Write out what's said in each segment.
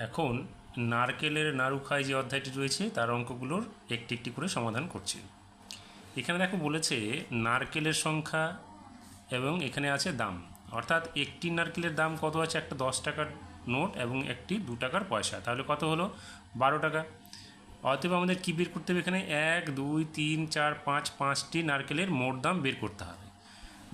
এখন নারকেলের নাড়ু খাই যে অধ্যায়টি রয়েছে, তার অঙ্কগুলোর একটি একটি করে সমাধান করছি। এখানে দেখো বলেছে, নারকেলের সংখ্যা এবং এখানে আছে দাম। অর্থাৎ একটি নারকেলের দাম কত আছে? একটা দশ টাকার নোট এবং একটি দু টাকার পয়সা। তাহলে কত হলো? বারো টাকা। অতএব আমাদের কী বের করতে হবে এখানে? এক, দুই, তিন, চার, পাঁচ, পাঁচটি নারকেলের মোট দাম বের করতে হবে।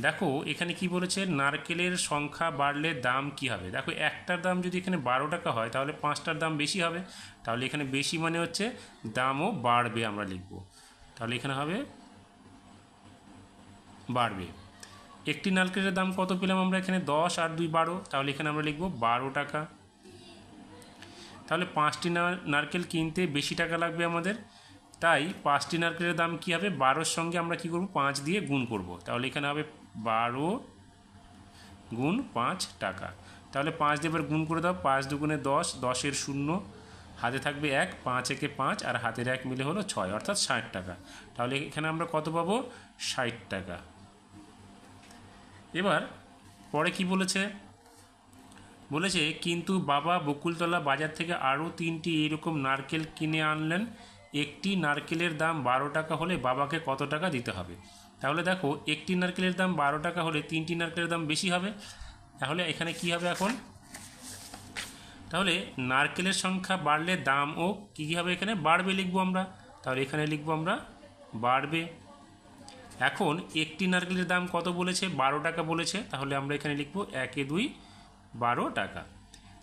দেখো, এখানে কি বলেছে? নারকেলের সংখ্যা বাড়লে দাম কি হবে? দেখো, একটার দাম যদি এখানে বারো টাকা হয়, তাহলে পাঁচটার দাম বেশি হবে। তাহলে এখানে বেশি মানে হচ্ছে দামও বাড়বে আমরা লিখব। তাহলে এখানে হবে বাড়বে। একটি নারকেলের দাম কত পেলাম আমরা এখানে? দশ আর দুই বারো। তাহলে এখানে আমরা লিখব বারো টাকা। তাহলে পাঁচটি নারকেল কিনতে বেশি টাকা লাগবে আমাদের? তাই পাঁচটি নারকেলের দাম কী হবে? বারোর সঙ্গে আমরা কী করব? পাঁচ দিয়ে গুণ করব। তাহলে এখানে হবে বারো গুণ পাঁচ টাকা। তাহলে পাঁচ দিয়ে এবার গুণ করে দাও। পাঁচ দুগুণে দশ, দশের শূন্য। হাতে থাকবে এক, পাঁচ একে পাঁচ, আর হাতের এক মিলে হলো ছয়, অর্থাৎ ষাট টাকা। তাহলে এখানে আমরা কত পাবো? ষাট টাকা। এবার পরে কি বলেছে? বলেছে, কিন্তু বাবা বকুলতলা বাজার থেকে আরও তিনটি এইরকম নারকেল কিনে আনলেন একটি নারকেলের দাম বারো টাকা হলে বাবাকে কত টাকা দিতে হবে? তাহলে দেখো, একটি নারকেলের দাম বারো টাকা হলে তিনটি নারকেলের দাম বেশি হবে। তাহলে এখানে কি হবে এখন? তাহলে নারকেলের সংখ্যা বাড়লে দামও কী কী হবে এখানে? বাড়বে লিখব আমরা। তাহলে এখানে লিখব আমরা, বাড়বে। এখন একটি নারকেলের দাম কত বলেছে? বারো টাকা বলেছে। তাহলে আমরা এখানে লিখব একে, দুই, বারো টাকা।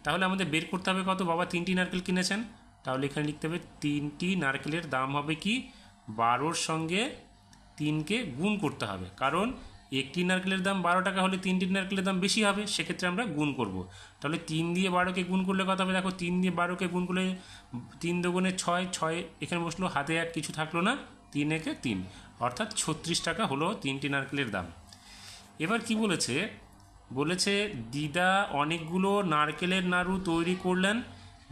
তাহলে আমাদের বের করতে হবে কত? বাবা তিনটি নারকেল কিনেছেন। তাহলে এখানে লিখতে হবে তিনটি নারকেলের দাম হবে কি? বারোর সঙ্গে তিনকে গুণ করতে হবে। কারণ একটি নারকেলের দাম বারো টাকা হলে তিনটি নারকেলের দাম বেশি হবে, সেক্ষেত্রে আমরা গুণ করব। তাহলে তিন দিয়ে বারোকে গুণ করলে কত হবে? দেখো, তিন দিয়ে বারোকে গুণ করলে তিন দুগুণে ছয় ছয় এখানে বসল, হাতে এক কিছু থাকল না, তিন একে তিন। অর্থাৎ ছত্রিশ টাকা হলো তিনটি নারকেলের দাম। এবার কি বলেছে? বলেছে, দিদা অনেকগুলো নারকেলের নাড়ু তৈরি করলেন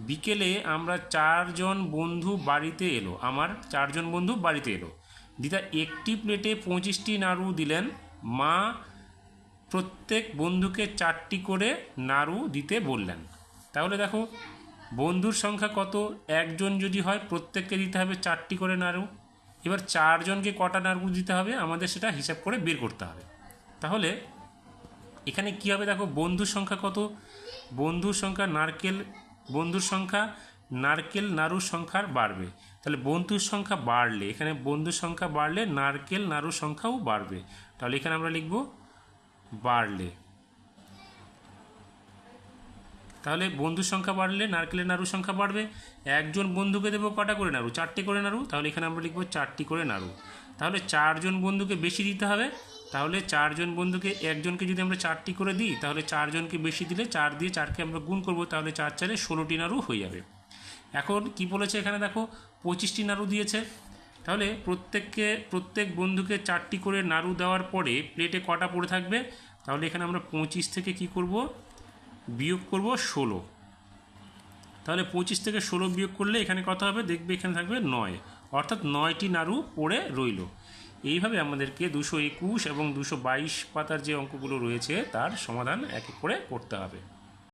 বিকেলে আমরা চারজন বন্ধু বাড়িতে এলো, আমার চারজন বন্ধু বাড়িতে এলো। দিদা একটি প্লেটে পঁচিশটি নাড়ু দিলেন, মা প্রত্যেক বন্ধুকে চারটি করে নাড়ু দিতে বললেন। তাহলে দেখো, বন্ধুর সংখ্যা কত? একজন যদি হয়, প্রত্যেককে দিতে হবে চারটি করে নাড়ু। এবার চারজনকে কটা নাড়ু দিতে হবে? আমাদের সেটা হিসাব করে বের করতে হবে। তাহলে এখানে কী হবে দেখো, বন্ধুর সংখ্যা কত? বন্ধুর সংখ্যা নারকেল বন্ধুর সংখ্যা, নারকেল নাড়ুর সংখ্যার বাড়বে। তাহলে বন্ধুর সংখ্যা বাড়লে, এখানে বন্ধুর সংখ্যা বাড়লে নারকেল নাড়ুর সংখ্যাও বাড়বে। তাহলে এখানে আমরা লিখব বাড়লে। তাহলে বন্ধুর সংখ্যা বাড়লে নারকেলের নাড়ুর সংখ্যা বাড়বে। একজন বন্ধুকে দেবো কটা করে নাড়ু চারটি করে নাড়ু তাহলে এখানে আমরা লিখব চারটি করে নাড়ু তাহলে চারজন বন্ধুকে বেশি দিতে হবে। তাহলে চারজন বন্ধুকে, একজনকে যদি আমরা চারটি করে দিই, তাহলে চারজনকে বেশি দিলে চার দিয়ে চারকে আমরা গুণ করব, তাহলে চার চারে ষোলোটি নাড়ু হয়ে যাবে। এখন কি বলেছে এখানে দেখো? পঁচিশটি নাড়ু দিয়েছে। তাহলে প্রত্যেককে, প্রত্যেক বন্ধুকে চারটি করে নাড়ু দেওয়ার পরে প্লেটে কটা পড়ে থাকবে? তাহলে এখানে আমরা পঁচিশ থেকে কি করব? বিয়োগ করব ষোলো। তাহলে পঁচিশ থেকে ষোলো বিয়োগ করলে এখানে কত হবে? দেখবে এখানে থাকবে নয়। অর্থাৎ নয়টি নাড়ু পড়ে রইল। এইভাবে আমাদেরকে দুশো একুশ এবং দুশো বাইশ পাতার যে অঙ্কগুলো রয়েছে, তার সমাধান এক এক করে করতে হবে।